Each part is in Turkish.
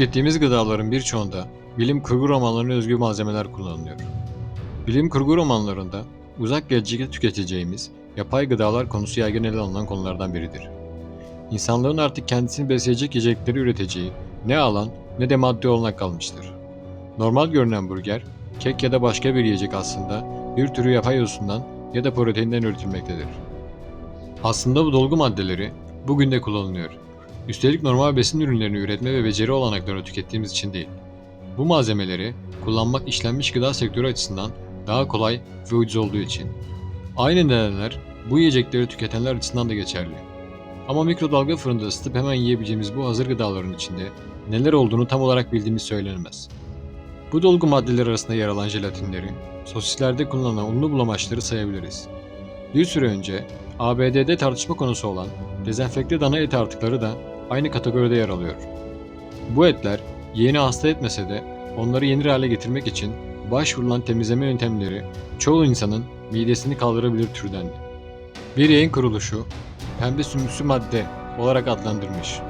Tükettiğimiz gıdaların birçoğunda bilim kurgu romanlarına özgü malzemeler kullanılıyor. Bilim kurgu romanlarında uzak gelecekte tüketeceğimiz yapay gıdalar konusu yaygın ele alınan konulardan biridir. İnsanlığın artık kendisini besleyecek yiyecekleri üreteceği ne alan ne de madde olanak kalmıştır. Normal görünen burger, kek ya da başka bir yiyecek aslında bir türü yapay yosundan ya da proteinden üretilmektedir. Aslında bu dolgu maddeleri bugün de kullanılıyor. Üstelik normal besin ürünlerini üretme ve beceri olanaklarını tükettiğimiz için değil. Bu malzemeleri kullanmak işlenmiş gıda sektörü açısından daha kolay ve ucuz olduğu için. Aynı nedenler bu yiyecekleri tüketenler açısından da geçerli. Ama mikrodalga fırında ısıtıp hemen yiyebileceğimiz bu hazır gıdaların içinde neler olduğunu tam olarak bildiğimiz söylenemez. Bu dolgu maddeler arasında yer alan jelatinleri, sosislerde kullanılan unlu bulamaçları sayabiliriz. Bir süre önce ABD'de tartışma konusu olan dezenfekte dana eti artıkları da aynı kategoride yer alıyor. Bu etler yeğeni hasta etmese de onları yenir hale getirmek için başvurulan temizleme yöntemleri çoğu insanın midesini kaldırabilir türdendi. Bir yayın kuruluşu pembe sümüksü madde olarak adlandırmış.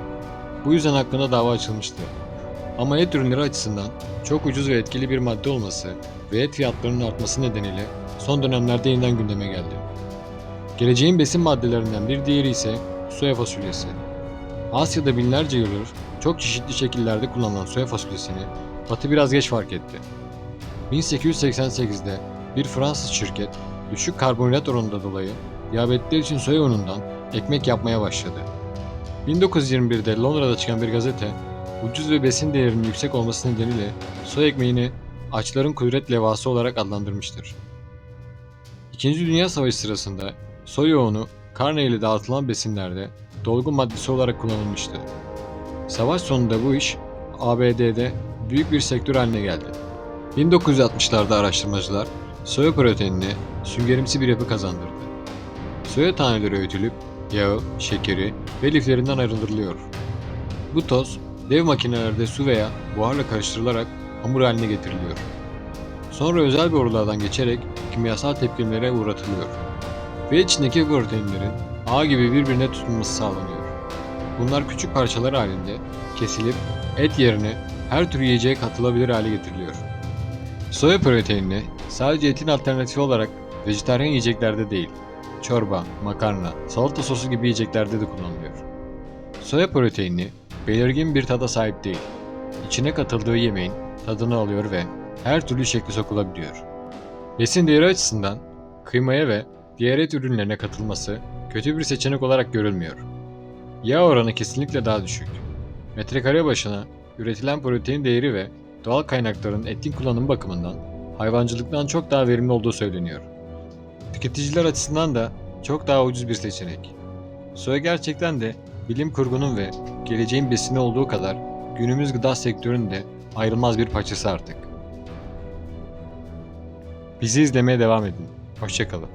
Bu yüzden hakkında dava açılmıştı. Ama et ürünleri açısından çok ucuz ve etkili bir madde olması ve et fiyatlarının artması nedeniyle son dönemlerde yeniden gündeme geldi. Geleceğin besin maddelerinden bir diğeri ise soya fasulyesi. Asya'da binlerce yıldır çok çeşitli şekillerde kullanılan soya fasulyesini Batı biraz geç fark etti. 1888'de bir Fransız şirket düşük karbonhidrat oranında dolayı diyabetler için soya unundan ekmek yapmaya başladı. 1921'de Londra'da çıkan bir gazete ucuz ve besin değerinin yüksek olması nedeniyle soya ekmeğini açların kudret levhası olarak adlandırmıştır. İkinci Dünya Savaşı sırasında soya unu karne ile dağıtılan besinlerde dolgu maddesi olarak kullanılmıştı. Savaş sonunda bu iş ABD'de büyük bir sektör haline geldi. 1960'larda araştırmacılar soya proteinine süngerimsi bir yapı kazandırdı. Soya taneleri öğütülüp yağı, şekeri ve liflerinden ayrılırılıyor. Bu toz dev makinelerde su veya buharla karıştırılarak hamur haline getiriliyor. Sonra özel borulardan geçerek kimyasal tepkimelere uğratılıyor. Ve içindeki proteinlerin ağ gibi birbirine tutunması sağlanıyor. Bunlar küçük parçalar halinde kesilip et yerine her tür yiyeceğe katılabilir hale getiriliyor. Soya proteinini sadece etin alternatifi olarak vejetaryen yiyeceklerde değil, çorba, makarna, salata sosu gibi yiyeceklerde de kullanılıyor. Soya proteini belirgin bir tada sahip değil. İçine katıldığı yemeğin tadını alıyor ve her türlü şekli sokulabiliyor. Besin değeri açısından kıymaya ve diğer et ürünlerine katılması kötü bir seçenek olarak görülmüyor. Yağ oranı kesinlikle daha düşük. Metrekare başına üretilen protein değeri ve doğal kaynakların etin kullanımı bakımından hayvancılıktan çok daha verimli olduğu söyleniyor. Tüketiciler açısından da çok daha ucuz bir seçenek. Soya gerçekten de bilim kurgunun ve geleceğin besini olduğu kadar günümüz gıda sektörünün de ayrılmaz bir parçası artık. Bizi izlemeye devam edin. Hoşçakalın.